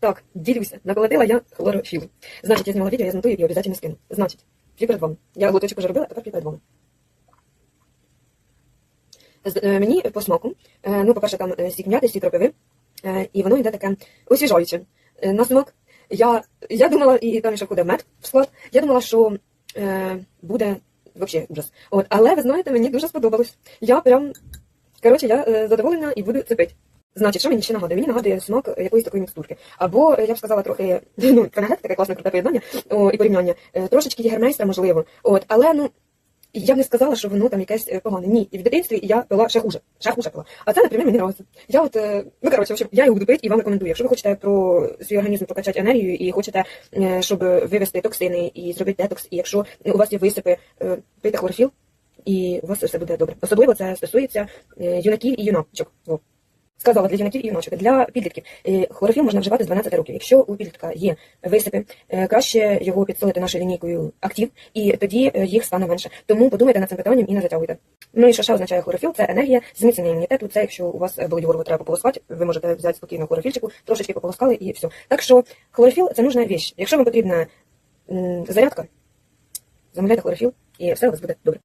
Так, ділюся. Наколотила я хлорофіл. Значить, я зняла відео, я змотую і обов'язково скину. Значить, п'ю перед. Я глоточок вже робила, а тепер п'ю перед Мені по смаку, е, ну, по-перше, там е, сік м'яти, кропиви, е, і воно йде таке освіжаюче. На смак я, я думала, і там ще входить мед в склад, я думала, що буде взагалі ужас. От, але ви знаєте, мені дуже сподобалось. Я прям, коротше, я задоволена і буду це пити. Значить, що мені ще нагадує? Мені нагадує смак якоїсь такої мікстурки. Або, е, я б сказала, трохи, ну, геть таке класне круте поєднання о, і порівняння. Е, Трошечки єгермейстра, можливо. От, але, ну, я б не сказала, що воно там якесь е, погане. Ні, і в дитинстві я пила ще хуже. Ще хуже пила. А це, наприклад, мені нравиться. Я от, ну коротше, общем, я його буду і вам рекомендую. Якщо ви хочете про свій організм прокачати енергію і хочете, щоб вивести токсини і зробити детокс, і якщо у вас є висипи, пийте хлорофіл, і у вас все буде добре. Особливо це стосується юнаків і юначок. Сказала для юнаків і юночок. Для підлітків хлорофіл можна вживати з 12 років. Якщо у підлітка є висипи, е, краще його підсилити нашою лінійкою актив, і тоді е, їх стане менше. Тому подумайте над цим питанням і не затягуйте. Ну і що означає хлорофіл? Це енергія, зміцнення імунітету. Це якщо у вас болить горло, треба пополоскати, ви можете взяти спокійно хлорофільчику, трошечки пополоскали і все. Так що хлорофіл це нужна віч. Якщо вам потрібна зарядка, замовляйте хлорофіл, і все у вас буде добре.